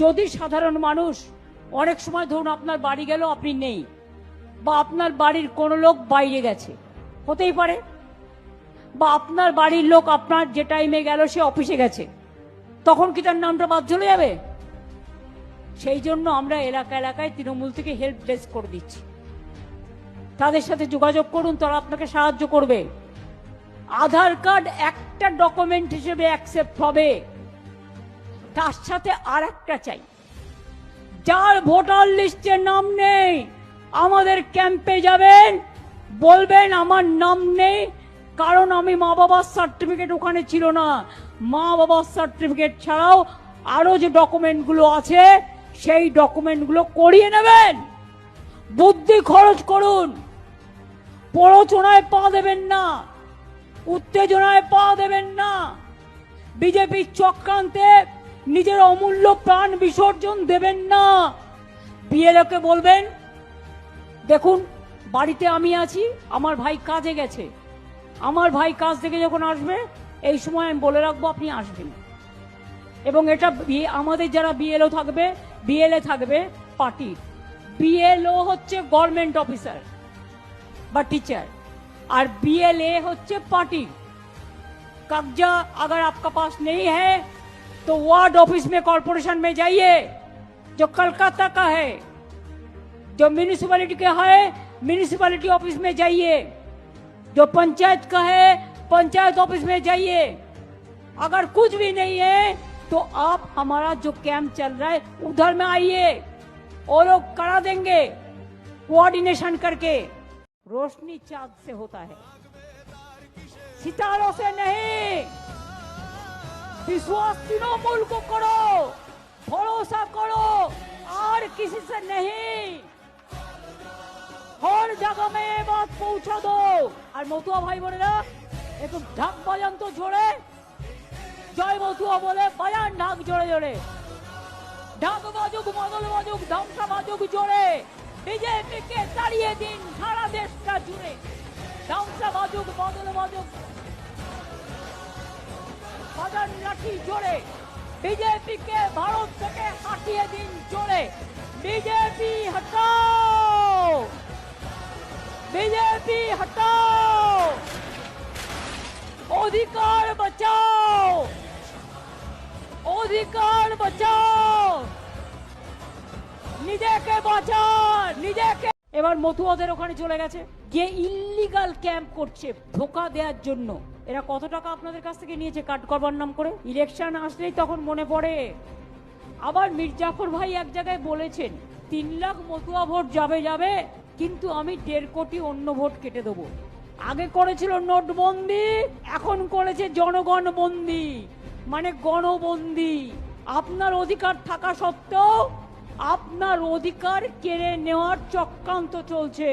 যদি সাধারণ মানুষ অনেক সময় ধরুন আপনার বাড়ি গেল, আপনি নেই, বা আপনার বাড়ির কোনো লোক বাইরে গেছে, হতেই পারে, বা আপনার বাড়ির লোক আপনার যে টাইমে গেল, সে অফিসে গেছে, তখন কি তার নামটা বাদ চলে যাবে? সেই জন্য আমরা এলাকা এলাকায় তৃণমূল থেকে হেল্প ডেস্ক করে দিচ্ছি। তাদের সাথে যোগাযোগ করুন, তারা আপনাকে সাহায্য করবে। আধার কার্ড একটা ডকুমেন্ট হিসেবে অ্যাকসেপ্ট হবে। তার সাথে আর একটা চাই। যার ভোটার লিস্টে নাম নেই, আমাদের ক্যাম্পে যাবেন, বলবেন আমার নাম নেই, কারণ আমি মা বাবার সার্টিফিকেট ওখানে ছিল না। মা বাবার সার্টিফিকেট ছাড়াও আরও যে ডকুমেন্টগুলো আছে, সেই ডকুমেন্টগুলো করিয়ে নেবেন। বুদ্ধি খরচ করুন। প্ররোচনায় পা দেবেন না। উত্তেজনায় পা দেবেন না। বিজেপির চক্রান্তে নিজের অমূল্য প্রাণ বিসর্জন দেবেন না বিএলওকে বলবেন দেখুন বাড়িতে আমি আছি আমার ভাই কাজে গেছে আমার ভাই কাজ থেকে যখন আসবে এই সময় আমি বলে রাখবো আপনি আসবেন এবং এটা বি- আমাদের যারা বিএলও থাকবে বিএলএ থাকবে পার্টির বিএলও হচ্ছে গভর্নমেন্ট অফিসার বা टीचर और बीएलए হচ্ছে পার্টি कब्जा अगर आपका पास नहीं है तो वार्ड ऑफ़िस में कॉरपोरेशन में जाइए, जो कलकत्ता का है, जो म्यूनिसिपैलिटी का है म्यूनिसिपैलिटी ऑफ़िस में जाइए, जो पंचायत का है, पंचायत ऑफ़िस में जाइए। अगर कुछ भी नहीं है तो आप हमारा जो कैंप चल रहा है, उधर में आइए, और लोग करा देंगे कोऑर्डिनेशन करके। रोशनी चाँद से होता है। सितारों से नहीं। विश्वास तृणमूल को करो भरोसा करो और किसी से नहीं हर जगह में ये बात पहुंचा दो আর মতুয়া ভাই বোনেরা একটু ঢাক বাজান তো জোরে জয় মতুয়া বলে বাজান ঢাক জোরে জোরে ঢাক বাজুক মদল বাজুক ধামসা বাজুক জোরে বিজেপিকে তাড়িয়ে দিন সারা দেশটা জুড়ে ধামসা বাজুক মদল বাজুক বাজান লাঠি জোরে। বিজেপিকে ভারত থেকে হাঁটিয়ে দিন জোরে। বিজেপি হটাও! বিজেপি হটাও! অধিকার বাঁচাও! অধিকার বাঁচাও! নিজেকে বাঁচান, নিজেকে এবার মতুয়াদের ওখানে চলে গেছে। যে ইল্লিগাল ক্যাম্প করছে ধোকা দেওয়ার জন্য। এরা কত টাকা আপনাদের কাছ থেকে নিয়েছে? কাট করবার নাম করে। ইলেকশন আসলেই তখন মনে পড়ে। আবার মির্জাফর ভাই এক জায়গায় বলেছেন, তিন লাখ মতুয়া ভোট যাবে যাবে, কিন্তু আমি দেড় কোটি অন্য ভোট কেটে দেবো। আগে করেছিল নোটবন্দি, এখন করেছে জনগণ বন্দি মানে গণবন্দি। আপনার অধিকার থাকা সত্ত্বেও আপনার অধিকার কেড়ে নেওয়ার চক্রান্ত চলছে।